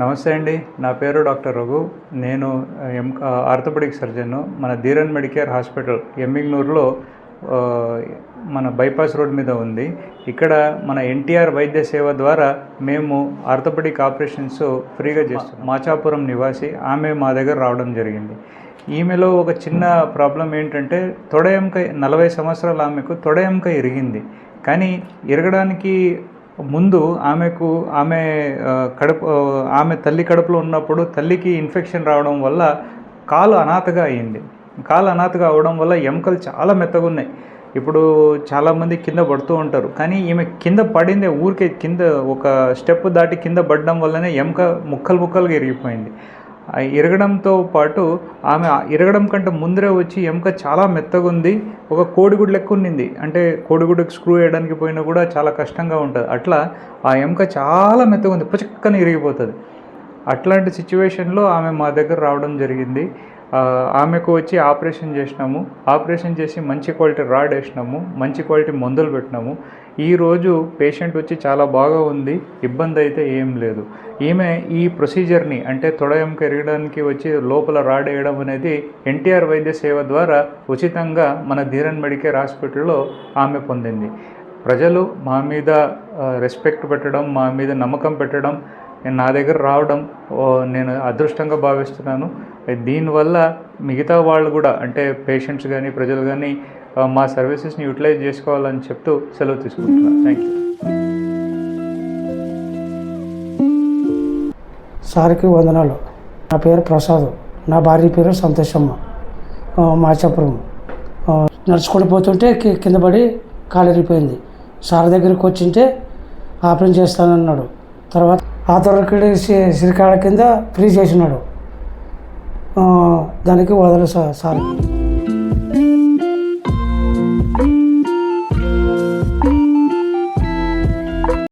నమస్తే అండి. నా పేరు డాక్టర్ రఘు. నేను ఎం ఆర్థోపెడిక్ సర్జన్ మన ధీరన్ మెడికేర్ హాస్పిటల్ ఎమ్మిగ్నూరులో మన బైపాస్ రోడ్ మీద ఉంది. ఇక్కడ మన ఎన్టీఆర్ వైద్య సేవ ద్వారా మేము ఆర్థోపెడిక్ ఆపరేషన్స్ ఫ్రీగా చేస్తాం మాచాపురం నివాసి ఆమె మా దగ్గర రావడం జరిగింది. ఈమెలో ఒక చిన్న ప్రాబ్లం ఏంటంటే తొడ ఎముక నలభై సంవత్సరాల ఆమెకు తొడ ఎముక ఇరిగింది. కానీ ఇరగడానికి ముందు ఆమెకు ఆమె కడుపు ఆమె తల్లి కడుపులో ఉన్నప్పుడు తల్లికి ఇన్ఫెక్షన్ రావడం వల్ల కాలు అనాథగా అయింది. కాలు అనాథగా అవడం వల్ల ఎముకలు చాలా మెత్తగా ఉన్నాయి ఇప్పుడు చాలామంది కింద పడుతూ ఉంటారు. కానీ ఈమె కింద పడిందే ఊరికే కింద ఒక స్టెప్ దాటి కింద పడడం వల్లనే ఎముక ముక్కలు ముక్కలుగా ఇరిగిపోయింది. ఇరగడంతో పాటు ఆమె ఇరగడం కంటే ముందరే వచ్చి ఎముక చాలా మెత్తగా ఉంది. ఒక కోడిగుడు లెక్క ఉన్నింది. అంటే కోడిగుడ్డుకు స్క్రూ వేయడానికి పోయినా కూడా చాలా కష్టంగా ఉంటుంది. అట్లా ఆ ఎముక చాలా మెత్తగా ఉంది. పుచక్కన ఇరిగిపోతుంది. అట్లాంటి సిచ్యువేషన్లో ఆమె మా దగ్గర రావడం జరిగింది. ఆమెకు వచ్చి ఆపరేషన్ చేసినాము. ఆపరేషన్ చేసి మంచి క్వాలిటీ రాడ్ వేసినాము. మంచి క్వాలిటీ మందులు పెట్టినాము. ఈరోజు పేషెంట్ వచ్చి చాలా బాగా ఉంది. ఇబ్బంది అయితే ఏం లేదు. ఈమె ఈ ప్రొసీజర్ని అంటే తొడయం ఎముక ఎరగడానికి వచ్చి లోపల రాడ్ వేయడం అనేది ఎన్టీఆర్ వైద్య సేవ ద్వారా ఉచితంగా మన ధీరన్ మెడికేర్ హాస్పిటల్లో ఆమె పొందింది. ప్రజలు మా మీద రెస్పెక్ట్ పెట్టడం మా మీద నమ్మకం పెట్టడం నేను నా దగ్గర రావడం ఓ, నేను అదృష్టంగా భావిస్తున్నాను. దీనివల్ల మిగతా వాళ్ళు కూడా అంటే పేషెంట్స్ కానీ ప్రజలు కానీ మా సర్వీసెస్ని యూటిలైజ్ చేసుకోవాలని చెప్తూ సెలవు తీసుకుంటున్నాను. Thank you. సార్కి వందనాలు. నా పేరు ప్రసాద్. నా భార్య పేరు సంతోషమ్మ. మాచాపురం. ఆ, నడుచుకుంటూ పోతుంటే కింద పడి కాలు సార్ దగ్గరికి వచ్చింటే ఆపరేషన్ చేస్తానన్నాడు. తర్వాత ఆతరకుడి సిరికాడ కింద ఫ్రీ చేసినాడు. దానికి వదలు సార్.